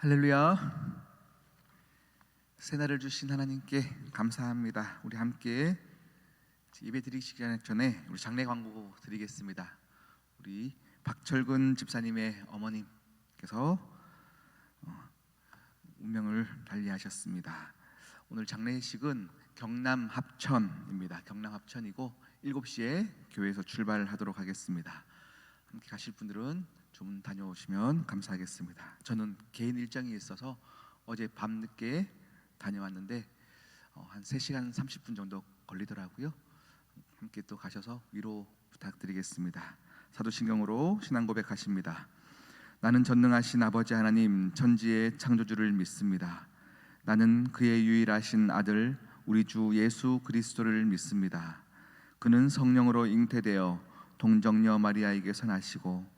할렐루야. 새날을 주신 하나님께 감사합니다. 우리 함께 예배 드리기 전에 우리 장례 광고 드리겠습니다. 우리 박철근 집사님의 어머님께서 어, 운명을 달리하셨습니다. 오늘 장례식은 경남 합천입니다. 경남 합천이고 7시에 교회에서 출발하도록 하겠습니다. 함께 가실 분들은 좀 다녀오시면 감사하겠습니다. 저는 개인 일정이 있어서 어제 밤늦게 다녀왔는데 어, 한 3시간 30분 정도 걸리더라고요. 함께 또 가셔서 위로 부탁드리겠습니다. 사도신경으로 신앙 고백하십니다. 나는 전능하신 아버지 하나님 천지의 창조주를 믿습니다. 나는 그의 유일하신 아들 우리 주 예수 그리스도를 믿습니다. 그는 성령으로 잉태되어 동정녀 마리아에게서 나시고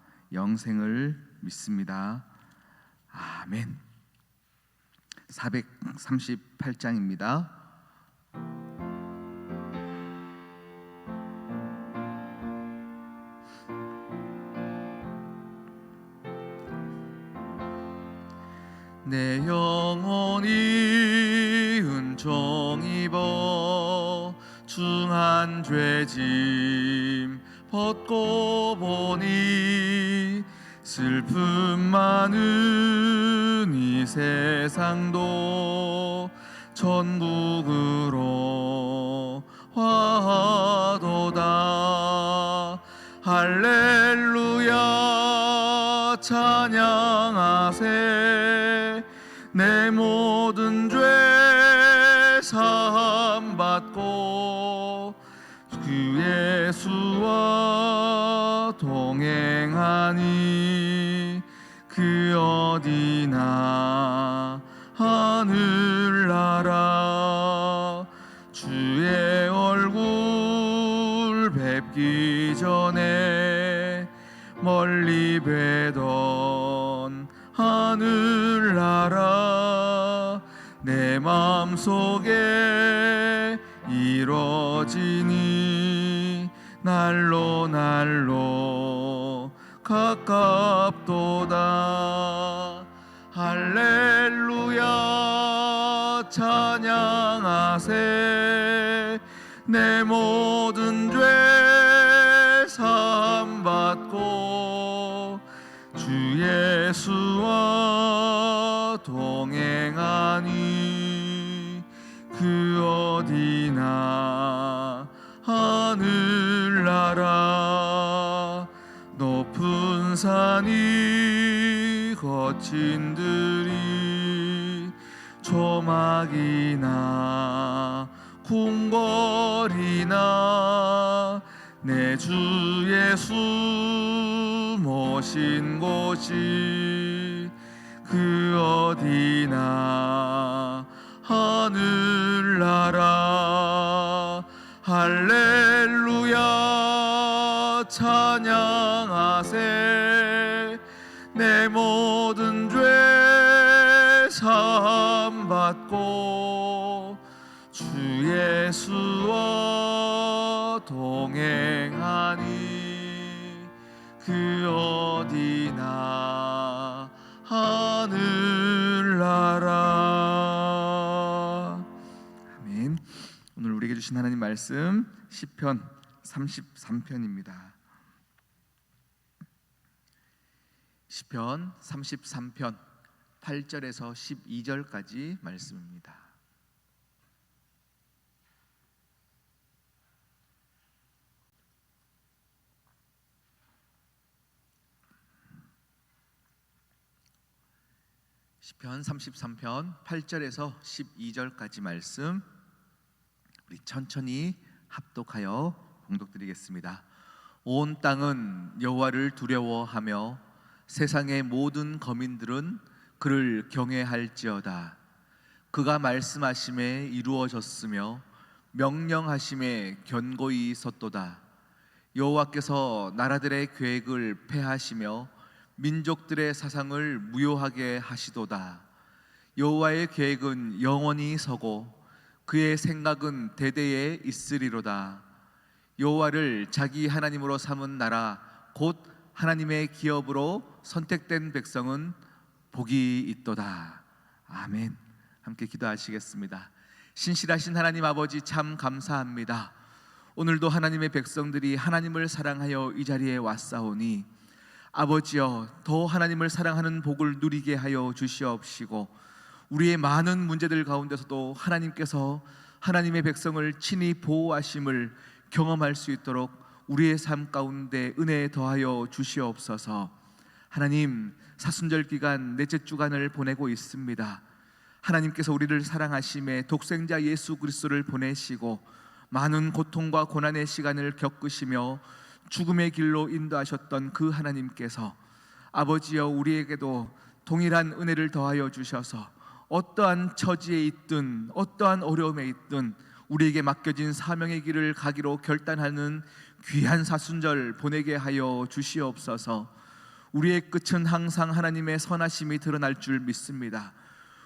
영생을 믿습니다. 아멘. 438장입니다. 내 영혼이 은총 입어 중한 죄짐 벗고 보니 슬픔 많은 이 세상도 천국으로 화도다. 할렐루야 찬양하세. 내 모든 어디나 하늘나라. 주의 얼굴 뵙기 전에 멀리 뵈던 하늘나라. 내 맘속에 이뤄지니 날로 날로 가깝도다 할렐루야 찬양하세. 내 모든 죄 사함받고 주 예수와 동행하니 그 어디나 하늘나라 높은 산이 거친 들이 조막이나 궁궐이나 내 주 예수 모신 곳이 그 어디나 하늘나라. 할렐루야 찬양하세 내 모든 죄 사함 받고 주 예수와 동행하니 그 어디나 하늘나라 아멘. 오늘 우리에게 주신 하나님 말씀 시편 33편입니다. 시편 33편 8절에서 12절까지 말씀입니다. 시편 33편 8절에서 12절까지 말씀 우리 천천히 합독하여 봉독드리겠습니다. 온 땅은 여호와를 두려워하며 세상의 모든 거민들은 그를 경외할지어다. 그가 말씀하심에 이루어졌으며 명령하심에 견고히 섰도다. 여호와께서 나라들의 계획을 패하시며 민족들의 사상을 무효하게 하시도다. 여호와의 계획은 영원히 서고 그의 생각은 대대에 있으리로다. 여호와를 자기 하나님으로 삼은 나라 곧 하나님의 기업으로 선택된 백성은 복이 있도다. 아멘. 함께 기도하시겠습니다. 신실하신 하나님 아버지 참 감사합니다. 오늘도 하나님의 백성들이 하나님을 사랑하여 이 자리에 왔사오니 아버지여 더 하나님을 사랑하는 복을 누리게 하여 주시옵시고 우리의 많은 문제들 가운데서도 하나님께서 하나님의 백성을 친히 보호하심을 경험할 수 있도록 우리의 삶 가운데 은혜 더하여 주시옵소서. 하나님 사순절 기간 넷째 주간을 보내고 있습니다. 하나님께서 우리를 사랑하심에 독생자 예수 그리스도를 보내시고 많은 고통과 고난의 시간을 겪으시며 죽음의 길로 인도하셨던 그 하나님께서 아버지여 우리에게도 동일한 은혜를 더하여 주셔서 어떠한 처지에 있든 어떠한 어려움에 있든 우리에게 맡겨진 사명의 길을 가기로 결단하는 귀한 사순절 보내게 하여 주시옵소서. 우리의 끝은 항상 하나님의 선하심이 드러날 줄 믿습니다.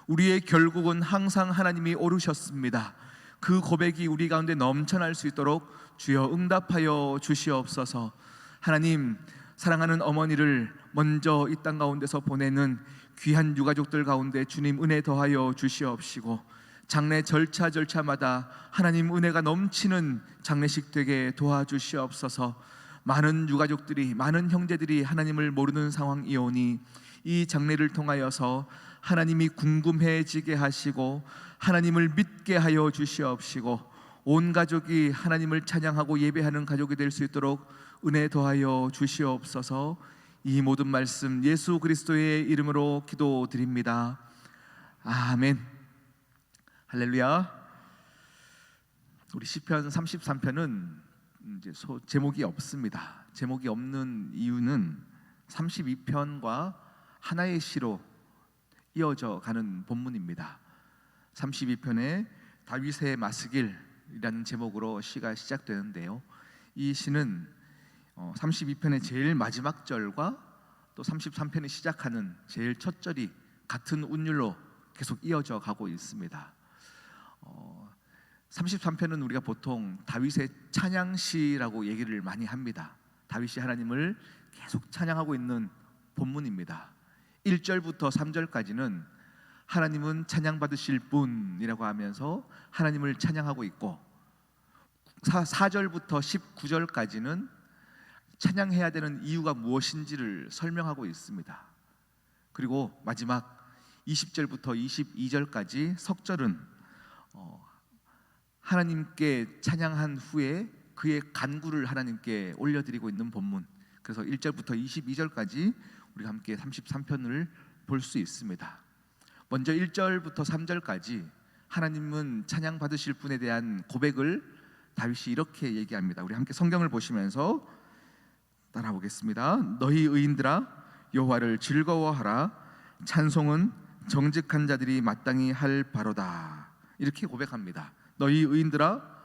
우리의 결국은 항상 하나님이 오르셨습니다. 그 고백이 우리 가운데 넘쳐날 수 있도록 주여 응답하여 주시옵소서. 하나님 사랑하는 어머니를 먼저 이 땅 가운데서 보내는 귀한 유가족들 가운데 주님 은혜 더하여 주시옵시고 장례 절차 절차마다 하나님 은혜가 넘치는 장례식 되게 도와주시옵소서. 많은 유가족들이 많은 형제들이 하나님을 모르는 상황이오니 이 장례를 통하여서 하나님이 궁금해지게 하시고 하나님을 믿게 하여 주시옵시고 온 가족이 하나님을 찬양하고 예배하는 가족이 될 수 있도록 은혜 더하여 주시옵소서. 이 모든 말씀 예수 그리스도의 이름으로 기도드립니다. 아멘. 할렐루야. 우리 시편 33편은 이제 소, 제목이 없습니다. 제목이 없는 이유는 32편과 하나의 시로 이어져 가는 본문입니다. 32편에 다윗의 마스길이라는 제목으로 시가 시작되는데요. 이 시는 32편의 어, 제일 마지막 절과 또 33편이 시작하는 제일 첫 절이 같은 운율로 계속 이어져 가고 있습니다. 어, 33편은 우리가 보통 다윗의 찬양시라고 얘기를 많이 합니다. 다윗이 하나님을 계속 찬양하고 있는 본문입니다. 1절부터 3절까지는 하나님은 찬양받으실 분이라고 하면서 하나님을 찬양하고 있고 4, 4절부터 19절까지는 찬양해야 되는 이유가 무엇인지를 설명하고 있습니다. 그리고 마지막 20절부터 22절까지 석절은 어, 하나님께 찬양한 후에 그의 간구를 하나님께 올려드리고 있는 본문. 그래서 1절부터 22절까지 우리가 함께 33편을 볼 수 있습니다. 먼저 1절부터 3절까지 하나님은 찬양 받으실 분에 대한 고백을 다윗이 이렇게 얘기합니다. 우리 함께 성경을 보시면서 따라 보겠습니다. 너희 의인들아 여호와를 즐거워하라 찬송은 정직한 자들이 마땅히 할 바로다. 이렇게 고백합니다. 너희 의인들아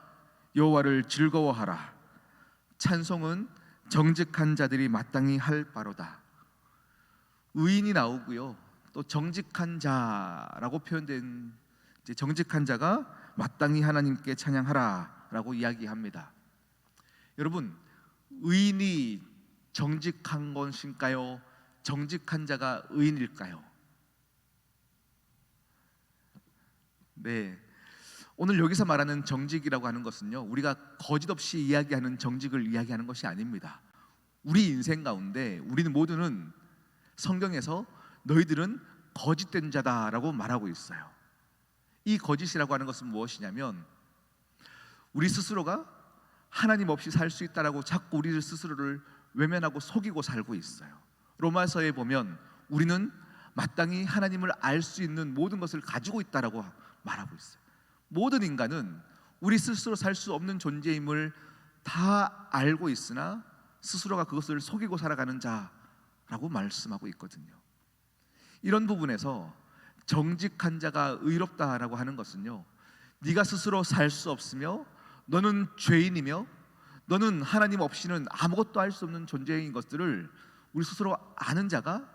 여호와를 즐거워하라 찬송은 정직한 자들이 마땅히 할 바로다. 의인이 나오고요. 또 정직한 자라고 표현된 정직한 자가 마땅히 하나님께 찬양하라라고 이야기합니다. 여러분 의인이 정직한 것인가요? 정직한 자가 의인일까요? 네. 오늘 여기서 말하는 정직이라고 하는 것은요, 우리가 거짓 없이 이야기하는 정직을 이야기하는 것이 아닙니다. 우리 인생 가운데 우리는 모두는 성경에서 너희들은 거짓된 자다라고 말하고 있어요. 이 거짓이라고 하는 것은 무엇이냐면 우리 스스로가 하나님 없이 살 수 있다라고 자꾸 우리 스스로를 외면하고 속이고 살고 있어요. 로마서에 보면 우리는 마땅히 하나님을 알 수 있는 모든 것을 가지고 있다라고 말하고 있어요. 모든 인간은 우리 스스로 살 수 없는 존재임을 다 알고 있으나 스스로가 그것을 속이고 살아가는 자라고 말씀하고 있거든요. 이런 부분에서 정직한 자가 의롭다라고 하는 것은요. 네가 스스로 살 수 없으며 너는 죄인이며 너는 하나님 없이는 아무것도 할 수 없는 존재인 것들을 우리 스스로 아는 자가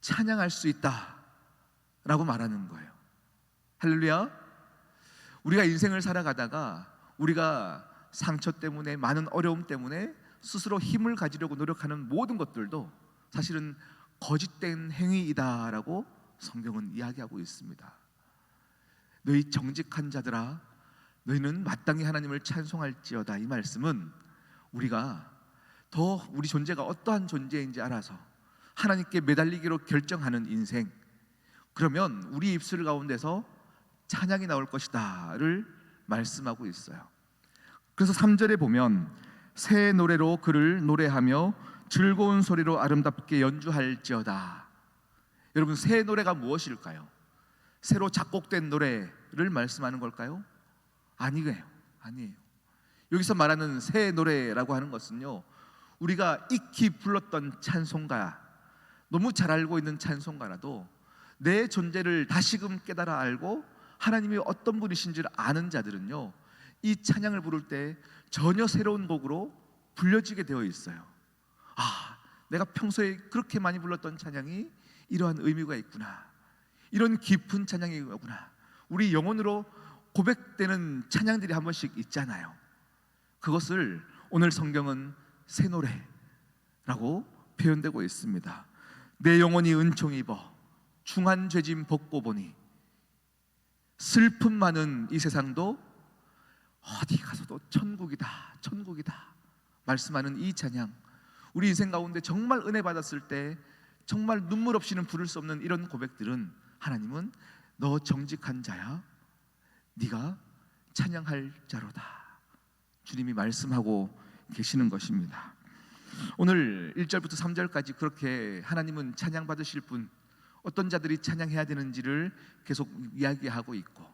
찬양할 수 있다라고 말하는 거예요. 할렐루야. 우리가 인생을 살아가다가 우리가 상처 때문에 많은 어려움 때문에 스스로 힘을 가지려고 노력하는 모든 것들도 사실은 거짓된 행위이다라고 성경은 이야기하고 있습니다. 너희 정직한 자들아 너희는 마땅히 하나님을 찬송할지어다 이 말씀은 우리가 더 우리 존재가 어떠한 존재인지 알아서 하나님께 매달리기로 결정하는 인생 그러면 우리 입술 가운데서 찬양이 나올 것이다를 말씀하고 있어요. 그래서 3절에 보면 새 노래로 그를 노래하며 즐거운 소리로 아름답게 연주할지어다. 여러분 새 노래가 무엇일까요? 새로 작곡된 노래를 말씀하는 걸까요? 아니에요. 아니에요. 여기서 말하는 새 노래라고 하는 것은요. 우리가 익히 불렀던 찬송가 너무 잘 알고 있는 찬송가라도 내 존재를 다시금 깨달아 알고 하나님이 어떤 분이신지를 아는 자들은요. 이 찬양을 부를 때 전혀 새로운 곡으로 불려지게 되어 있어요. 아, 내가 평소에 그렇게 많이 불렀던 찬양이 이러한 의미가 있구나. 이런 깊은 찬양이구나. 우리 영혼으로 고백되는 찬양들이 한 번씩 있잖아요. 그것을 오늘 성경은 새 노래라고 표현되고 있습니다. 내 영혼이 은총 입어 중한 죄짐 벗고 보니 슬픔 많은 이 세상도 어디 가서도 천국이다, 천국이다 말씀하는 이 찬양. 우리 인생 가운데 정말 은혜 받았을 때 정말 눈물 없이는 부를 수 없는 이런 고백들은 하나님은 너 정직한 자야. 네가 찬양할 자로다. 주님이 말씀하고 계시는 것입니다. 오늘 1절부터 3절까지 그렇게 하나님은 찬양 받으실 분 어떤 자들이 찬양해야 되는지를 계속 이야기하고 있고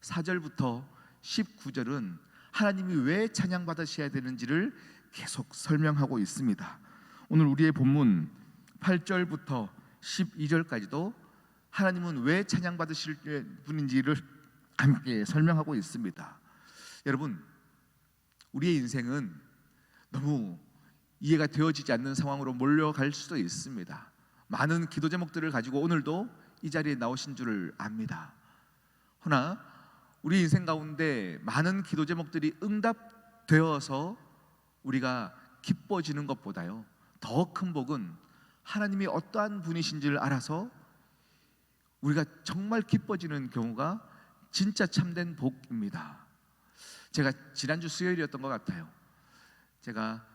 4절부터 19절은 하나님이 왜 찬양 받으셔야 되는지를 계속 설명하고 있습니다. 오늘 우리의 본문 8절부터 12절까지도 하나님은 왜 찬양 받으실 분인지를 함께 설명하고 있습니다. 여러분, 우리의 인생은 너무 이해가 되어지지 않는 상황으로 몰려갈 수도 있습니다. 많은 기도 제목들을 가지고 오늘도 이 자리에 나오신 줄을 압니다. 허나 우리 인생 가운데 많은 기도 제목들이 응답되어서 우리가 기뻐지는 것보다요. 더 큰 복은 하나님이 어떠한 분이신지를 알아서 우리가 정말 기뻐지는 경우가 진짜 참된 복입니다. 제가 지난주 수요일이었던 것 같아요. 제가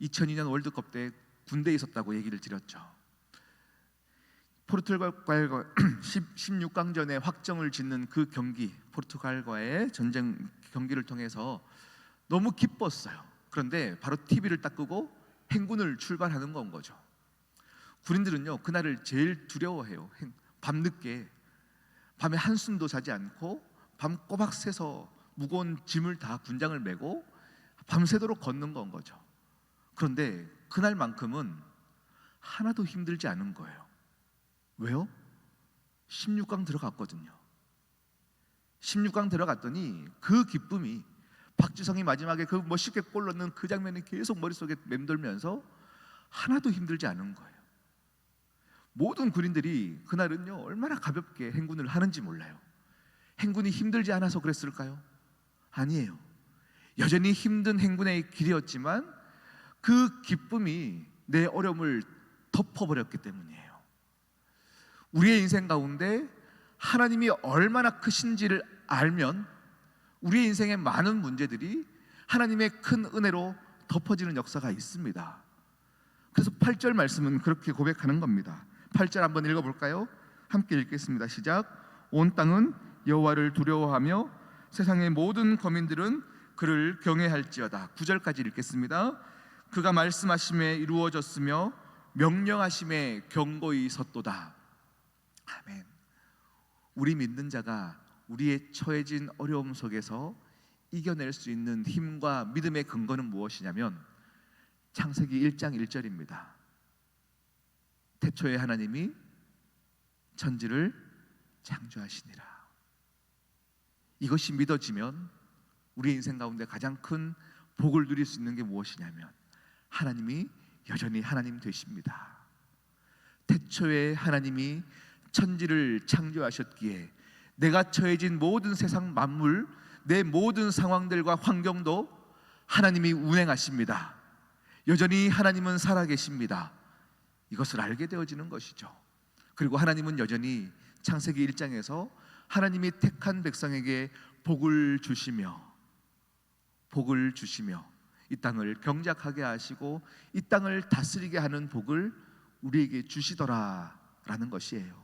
2002년 월드컵 때 군대에 있었다고 얘기를 드렸죠. 포르투갈과의 16강전에 확정을 짓는 그 경기, 포르투갈과의 전쟁 경기를 통해서 너무 기뻤어요. 그런데 바로 TV를 딱 끄고 행군을 출발하는 건 거죠. 군인들은요 그날을 제일 두려워해요. 밤늦게 밤에 한숨도 자지 않고 밤 꼬박 새서 무거운 짐을 다 군장을 메고 밤새도록 걷는 건 거죠. 그런데 그날만큼은 하나도 힘들지 않은 거예요. 왜요? 16강 들어갔거든요. 16강 들어갔더니 그 기쁨이 박지성이 마지막에 그 멋있게 골 넣는 그 장면이 계속 머릿속에 맴돌면서 하나도 힘들지 않은 거예요. 모든 군인들이 그날은요 얼마나 가볍게 행군을 하는지 몰라요. 행군이 힘들지 않아서 그랬을까요? 아니에요. 여전히 힘든 행군의 길이었지만 그 기쁨이 내 어려움을 덮어버렸기 때문이에요. 우리의 인생 가운데 하나님이 얼마나 크신지를 알면 우리의 인생의 많은 문제들이 하나님의 큰 은혜로 덮어지는 역사가 있습니다. 그래서 8절 말씀은 그렇게 고백하는 겁니다. 8절 한번 읽어 볼까요? 함께 읽겠습니다. 시작. 온 땅은 여호와를 두려워하며 세상의 모든 거민들은 그를 경외할지어다. 9절까지 읽겠습니다. 그가 말씀하심에 이루어졌으며 명령하심에 경고히 섰도다. 아멘. 우리 믿는 자가 우리의 처해진 어려움 속에서 이겨낼 수 있는 힘과 믿음의 근거는 무엇이냐면 창세기 1장 1절입니다. 태초에 하나님이 천지를 창조하시니라. 이것이 믿어지면 우리 인생 가운데 가장 큰 복을 누릴 수 있는 게 무엇이냐면 하나님이 여전히 하나님 되십니다. 태초에 하나님이 천지를 창조하셨기에 내가 처해진 모든 세상 만물, 내 모든 상황들과 환경도 하나님이 운행하십니다. 여전히 하나님은 살아계십니다. 이것을 알게 되어지는 것이죠. 그리고 하나님은 여전히 창세기 1장에서 하나님이 택한 백성에게 복을 주시며 복을 주시며 이 땅을 경작하게 하시고 이 땅을 다스리게 하는 복을 우리에게 주시더라라는 것이에요.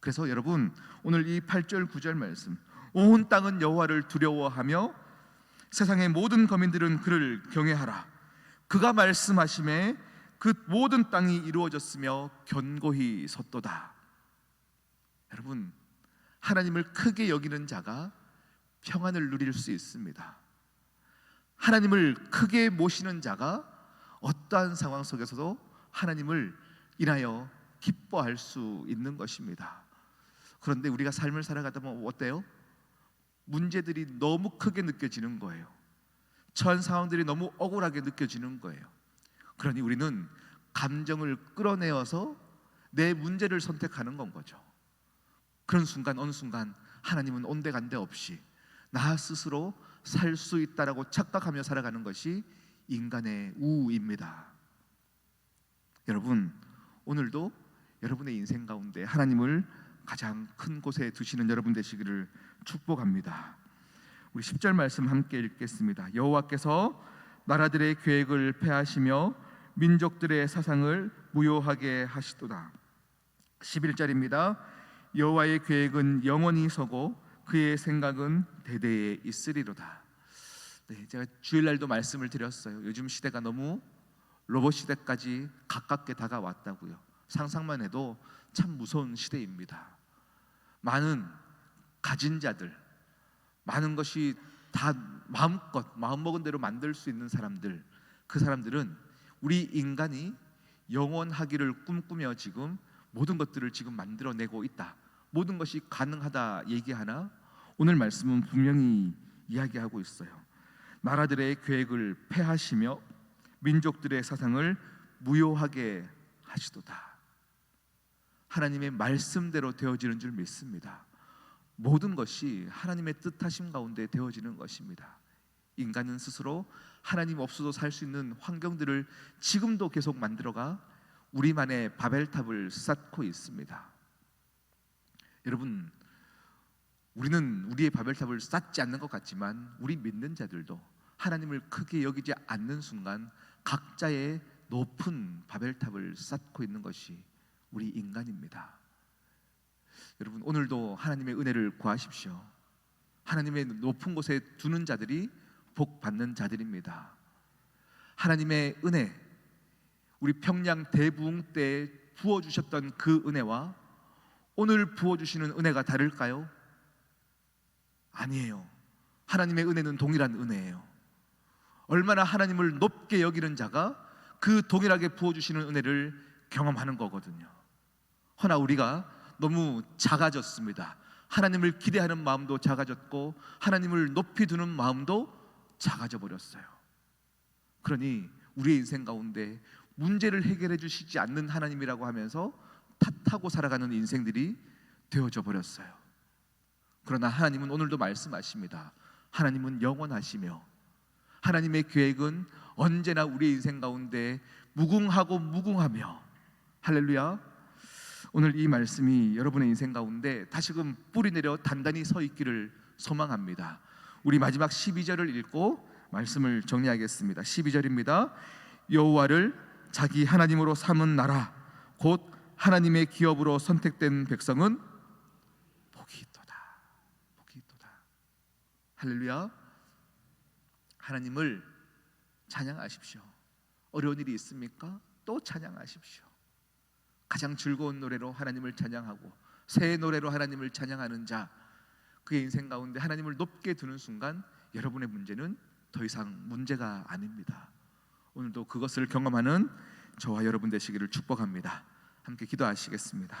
그래서 여러분 오늘 이 8절 9절 말씀 온 땅은 여호와를 두려워하며 세상의 모든 거민들은 그를 경외하라. 그가 말씀하심에 그 모든 땅이 이루어졌으며 견고히 섰도다. 여러분 하나님을 크게 여기는 자가 평안을 누릴 수 있습니다. 하나님을 크게 모시는 자가 어떠한 상황 속에서도 하나님을 인하여 기뻐할 수 있는 것입니다. 그런데 우리가 삶을 살아가다 보면 어때요? 문제들이 너무 크게 느껴지는 거예요. 처한 상황들이 너무 억울하게 느껴지는 거예요. 그러니 우리는 감정을 끌어내어서 내 문제를 선택하는 건 거죠. 그런 순간 어느 순간 하나님은 온데간데 없이 나 스스로 살 수 있다라고 착각하며 살아가는 것이 인간의 우입니다. 여러분 오늘도 여러분의 인생 가운데 하나님을 가장 큰 곳에 두시는 여러분 되시기를 축복합니다. 우리 10절 말씀 함께 읽겠습니다. 여호와께서 나라들의 계획을 폐하시며 민족들의 사상을 무효하게 하시도다. 11절입니다. 여호와의 계획은 영원히 서고 그의 생각은 대대에 있으리로다. 네, 제가 주일날도 말씀을 드렸어요. 요즘 시대가 너무 로봇 시대까지 가깝게 다가왔다고요. 상상만 해도 참 무서운 시대입니다. 많은 가진 자들, 많은 것이 다 마음껏 마음 먹은 대로 만들 수 있는 사람들, 그 사람들은 우리 인간이 영원하기를 꿈꾸며 지금 모든 것들을 지금 만들어내고 있다. 모든 것이 가능하다 얘기하나 오늘 말씀은 분명히 이야기하고 있어요. 나라들의 계획을 폐하시며 민족들의 사상을 무효하게 하시도다. 하나님의 말씀대로 되어지는 줄 믿습니다. 모든 것이 하나님의 뜻하심 가운데 되어지는 것입니다. 인간은 스스로 하나님 없어도 살 수 있는 환경들을 지금도 계속 만들어가 우리만의 바벨탑을 쌓고 있습니다. 여러분, 우리는 우리의 바벨탑을 쌓지 않는 것 같지만 우리 믿는 자들도 하나님을 크게 여기지 않는 순간 각자의 높은 바벨탑을 쌓고 있는 것이 우리 인간입니다. 여러분 오늘도 하나님의 은혜를 구하십시오. 하나님의 높은 곳에 두는 자들이 복 받는 자들입니다. 하나님의 은혜, 우리 평양 대부흥 때 부어 주셨던 그 은혜와 오늘 부어 주시는 은혜가 다를까요? 아니에요. 하나님의 은혜는 동일한 은혜예요. 얼마나 하나님을 높게 여기는 자가 그 동일하게 부어 주시는 은혜를 경험하는 거거든요. 허나 우리가 너무 작아졌습니다. 하나님을 기대하는 마음도 작아졌고 하나님을 높이 두는 마음도 작아져 버렸어요. 그러니 우리의 인생 가운데 문제를 해결해 주시지 않는 하나님이라고 하면서 탓하고 살아가는 인생들이 되어져 버렸어요. 그러나 하나님은 오늘도 말씀하십니다. 하나님은 영원하시며 하나님의 계획은 언제나 우리의 인생 가운데 무궁하고 무궁하며 할렐루야. 오늘 이 말씀이 여러분의 인생 가운데 다시금 뿌리 내려 단단히 서 있기를 소망합니다. 우리 마지막 12절을 읽고 말씀을 정리하겠습니다. 12절입니다. 여호와를 자기 하나님으로 삼은 나라 곧 하나님의 기업으로 선택된 백성은 복이 있도다. 복이 있도다. 할렐루야. 하나님을 찬양하십시오. 어려운 일이 있습니까? 또 찬양하십시오. 가장 즐거운 노래로 하나님을 찬양하고 새 노래로 하나님을 찬양하는 자 그의 인생 가운데 하나님을 높게 두는 순간 여러분의 문제는 더 이상 문제가 아닙니다. 오늘도 그것을 경험하는 저와 여러분 되시기를 축복합니다. 함께 기도하시겠습니다.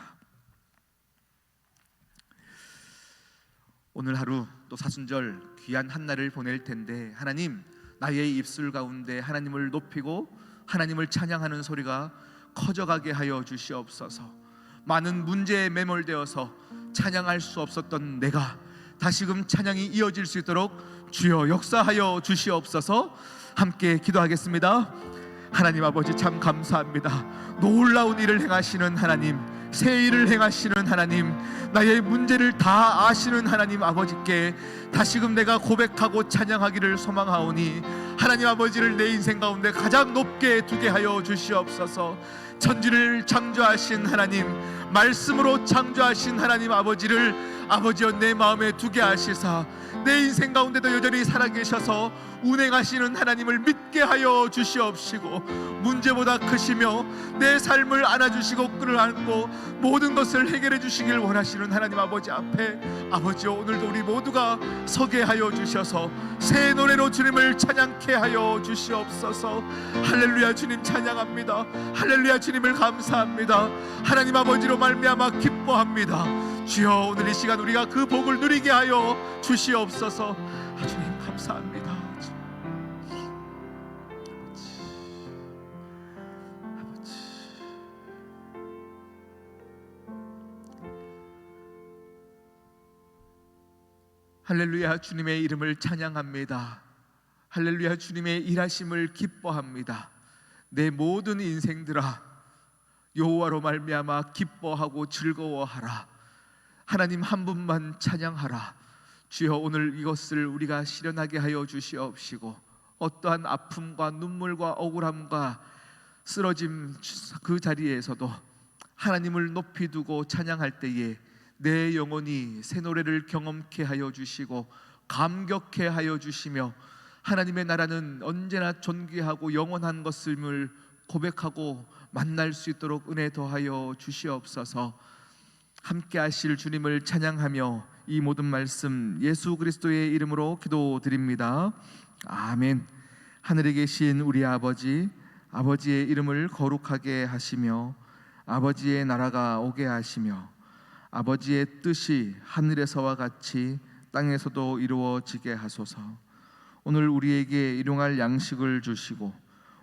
오늘 하루 또 사순절 귀한 한날을 보낼 텐데 하나님 나의 입술 가운데 하나님을 높이고 하나님을 찬양하는 소리가 커져가게 하여 주시옵소서. 많은 문제에 매몰되어서 찬양할 수 없었던 내가 다시금 찬양이 이어질 수 있도록 주여 역사하여 주시옵소서. 함께 기도하겠습니다. 하나님 아버지 참 감사합니다. 놀라운 일을 행하시는 하나님, 새 일을 행하시는 하나님, 나의 문제를 다 아시는 하나님 아버지께 다시금 내가 고백하고 찬양하기를 소망하오니 하나님 아버지를 내 인생 가운데 가장 높게 두게 하여 주시옵소서. 천지를 창조하신 하나님, 말씀으로 창조하신 하나님 아버지를 아버지여 내 마음에 두게 하시사 내 인생 가운데도 여전히 살아계셔서 운행하시는 하나님을 믿게 하여 주시옵시고 문제보다 크시며 내 삶을 안아주시고 끈을 안고 모든 것을 해결해 주시길 원하시는 하나님 아버지 앞에 아버지여 오늘도 우리 모두가 서게 하여 주셔서 새 노래로 주님을 찬양케 하여 주시옵소서. 할렐루야 주님 찬양합니다. 할렐루야 주님을 감사합니다. 하나님 아버지로 말미암아 기뻐합니다. 주여 오늘 이 시간 우리가 그 복을 누리게 하여 주시옵소서. 아, 주님 감사합니다. 아버지. 아버지. 할렐루야 주님의 이름을 찬양합니다. 할렐루야 주님의 일하심을 기뻐합니다. 내 모든 인생들아 여호와로 말미암아 기뻐하고 즐거워하라 하나님 한 분만 찬양하라. 주여 오늘 이것을 우리가 실현하게 하여 주시옵시고 어떠한 아픔과 눈물과 억울함과 쓰러짐 그 자리에서도 하나님을 높이 두고 찬양할 때에 내 영혼이 새 노래를 경험케 하여 주시고 감격해 하여 주시며 하나님의 나라는 언제나 존귀하고 영원한 것임을 고백하고 만날 수 있도록 은혜 더하여 주시옵소서. 함께 하실 주님을 찬양하며 이 모든 말씀 예수 그리스도의 이름으로 기도드립니다. 아멘. 하늘에 계신 우리 아버지 아버지의 이름을 거룩하게 하시며 아버지의 나라가 오게 하시며 아버지의 뜻이 하늘에서와 같이 땅에서도 이루어지게 하소서. 오늘 우리에게 일용할 양식을 주시고